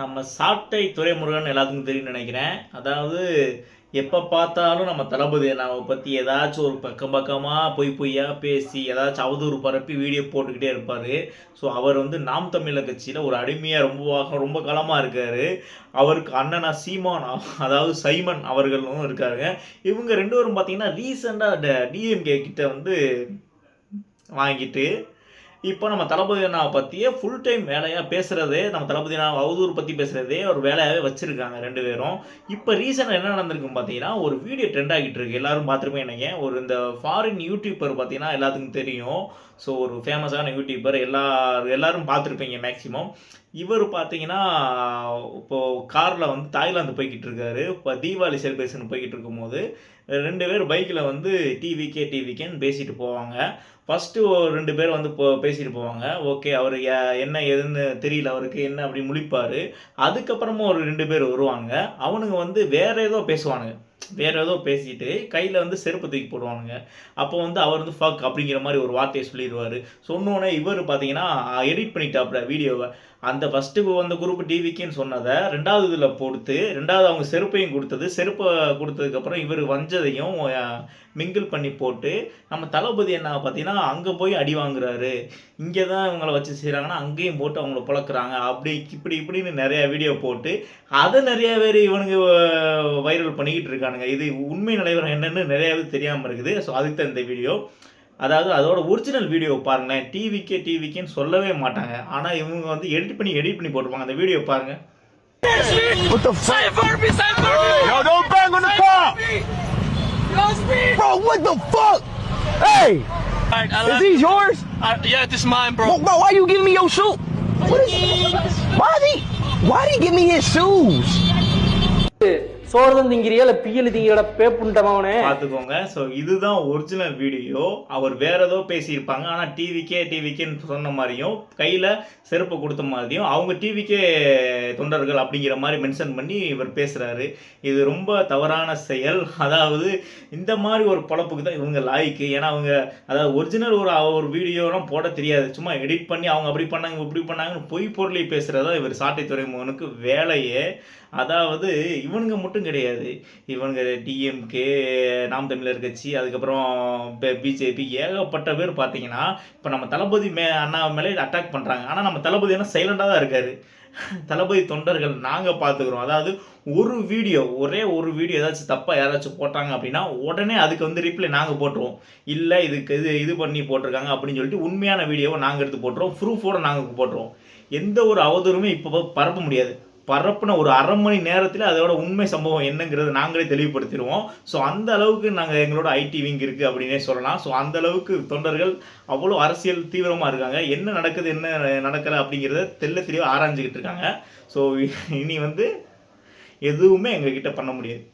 நம்ம சாட்டை துறைமுருகன் எல்லாத்துக்கும் தெரியும் நினைக்கிறேன். அதாவது எப்போ பார்த்தாலும் நம்ம தளபதி அண்ணாவை பற்றி ஏதாச்சும் ஒரு பக்கம் பக்கமாக பொய் பொய்யா பேசி ஏதாச்சும் அவதூறு பரப்பி வீடியோ போட்டுக்கிட்டே இருப்பார். ஸோ அவர் வந்து நாம் தமிழர் கட்சியில் ஒரு அடிமையாக ரொம்ப ரொம்ப காலமாக இருக்கார். அவருக்கு அண்ணனா சீமான் அதாவது சைமன் அவர்களும் இருக்காருங்க. இவங்க ரெண்டு பேரும் பார்த்தீங்கன்னா ரீசெண்டாக டிஎம்கே கிட்ட வந்து வாங்கிட்டு இப்போ நம்ம தளபதி அண்ணாவை பற்றியே ஃபுல் டைம் வேலையாக பேசுகிறதே நம்ம தளபதி அண்ணா அவதூறு பற்றி பேசுகிறதே ஒரு வேலையாகவே வச்சுருக்காங்க ரெண்டு பேரும். இப்போ ரீசெண்டாக என்ன நடந்திருக்குன்னு பார்த்தீங்கன்னா ஒரு வீடியோ ட்ரெண்ட் ஆகிட்டு இருக்கு. எல்லாரும் பார்த்துருமே என்னங்க ஒரு இந்த ஃபாரின் யூடியூபர் பார்த்தீங்கன்னா எல்லாத்துக்கும் தெரியும். ஸோ ஒரு ஃபேமஸான யூடியூபர் எல்லா எல்லாரும் பார்த்துருப்பீங்க மேக்ஸிமம் இவர் பார்த்தீங்கன்னா இப்போது காரில் வந்து தாய்லாந்து போய்கிட்டு இருக்காரு. இப்போ தீபாவளி செலிப்ரேஷன் போய்கிட்டு இருக்கும்போது ரெண்டு பேர் பைக்கில் வந்து டிவிக்கே டிவிக்கேன்னு பேசிட்டு போவாங்க. ஃபஸ்ட்டு ரெண்டு பேர் வந்து போ பேசிட்டு போவாங்க. ஓகே அவர் என்ன ஏதுன்னு தெரியல அவருக்கு என்ன அப்படி முழிப்பார். அதுக்கப்புறமும் ஒரு ரெண்டு பேர் வருவாங்க. அவனுங்க வந்து வேறு ஏதோ பேசுவானுங்க. வேற ஏதோ பேசிட்டு கையில் வந்து செருப்பு தூக்கி போடுவானுங்க. அப்போ வந்து அவர் வந்து ஃபக் அப்படிங்கிற மாதிரி ஒரு வார்த்தையை சொல்லிடுவார். சொன்னோன்னே இவர் பார்த்தீங்கன்னா எடிட் பண்ணிட்டாப்புல வீடியோவை. அந்த ஃபஸ்ட்டு அந்த குரூப் டிவிக்குன்னு சொன்னதை ரெண்டாவது இதில் கொடுத்து ரெண்டாவது அவங்க செருப்பையும் கொடுத்தது. செருப்பை கொடுத்ததுக்கப்புறம் இவர் வஞ்சதையும் மிங்கிள் பண்ணி போட்டு நம்ம தளபதி என்ன பார்த்தீங்கன்னா அங்கே போய் அடி வாங்குறாரு. இங்கே தான் இவங்களை வச்சு செய்கிறாங்கன்னா அங்கேயும் போட்டு அவங்கள புழக்கிறாங்க. அப்படி இப்படி இப்படின்னு நிறையா வீடியோ போட்டு அதை நிறையா பேர் இவனுங்க வைரல் பண்ணிக்கிட்டு இருக்கானுங்க இது உண்மை நிலைவரம் என்னன்னு நிறைய பேர் தெரியாமல் இருக்குது ஸோ அதுக்கு தான் இந்த வீடியோ அதாவது அதோட ஒரிஜினல் வீடியோ பாருங்களேன் டிவிக்கே டிவிக்கேன்னு சொல்லவே மாட்டாங்க ஆனால் இவங்க வந்து எடிட் பண்ணி எடிட் பண்ணி போட்டிருப்பாங்க அந்த வீடியோ பாருங்க What the fuck? Save for me, save for me! Yo, don't bang on the car! Go speed! Bro, what the fuck? Hey, Alright, I is love, these yours? I, yeah, this is mine, bro. Bro, bro, why you giving me your shoe? What is, why did he, why did he give me his shoes? சோர்தம் திங்கிறியா இல்ல pearl திங்கிறட பேப்புண்டமாவனே பார்த்துக்கோங்க so இதுதான் original video அவர் வேற ஏதோ பேசியிருப்பாங்க. ஆனால் டிவிக்கே டிவிக்கேன்னு சொன்ன மாதிரியும் கையில் செருப்பு கொடுத்த மாதிரியும் அவங்க டிவிக்கே தொண்டர்கள் அப்படிங்கிற மாதிரி மென்ஷன் பண்ணி இவர் பேசுகிறாரு இது ரொம்ப தவறான செயல். அதாவது இந்த மாதிரி ஒரு பொழப்புக்கு தான் இவங்க லாய்க்கு ஏன்னா அவங்க அதாவது ஒரிஜினல் ஒரு ஒரு வீடியோலாம் போட தெரியாது. சும்மா எடிட் பண்ணி அவங்க அப்படி பண்ணாங்க இப்படி பண்ணாங்கன்னு பொய் பொருளை பேசுறதா இவர் சாட்டை துறைமுகனுக்கு வேலையே. அதாவது இவனுங்க மட்டும் கிடையாது. இவனுங்க டிஎம்கே நாம் தமிழர் கட்சி அதுக்கப்புறம் பிஜேபி ஏகப்பட்ட பேர் பார்த்தீங்கன்னா இப்போ நம்ம தளபதி மே அண்ணா மேலே அட்டாக் பண்ணுறாங்க ஆனால் நம்ம தளபதி என்ன சைலண்டாக தான் இருக்காரு. தளபதி தொண்டர்கள் நாங்கள் பார்த்துக்குறோம். அதாவது ஒரு வீடியோ ஒரே ஒரு வீடியோ ஏதாச்சும் தப்பாக யாராச்சும் போட்டாங்க அப்படின்னா உடனே அதுக்கு வந்து ரிப்ளை நாங்கள் போட்டுருவோம். இல்லை இதுக்கு இது இது பண்ணி போட்டிருக்காங்க அப்படின்னு சொல்லிட்டு உண்மையான வீடியோவை நாங்கள் எடுத்து போட்டுருவோம். ப்ரூஃபோட நாங்கள் போட்டுருவோம். எந்த ஒரு அவதூறுமே இப்போ பரப்ப முடியாது. பரப்புன ஒரு அரை மணி நேரத்தில் அதோட உண்மை சம்பவம் என்னங்கிறது நாங்களே தெளிவுபடுத்திடுவோம். ஸோ அந்த அளவுக்கு நாங்கள் எங்களோட ஐடி விங் இருக்குது அப்படின்னே சொல்லலாம். ஸோ அந்த அளவுக்கு தொண்டர்கள் அவ்வளோ அரசியல் தீவிரமாக இருக்காங்க. என்ன நடக்குது என்ன நடக்கலை அப்படிங்கிறத தெல்ல தெளிவாக ஆராய்ஞ்சிக்கிட்டு இருக்காங்க. ஸோ இனி வந்து எதுவுமே எங்ககிட்ட பண்ண முடியாது.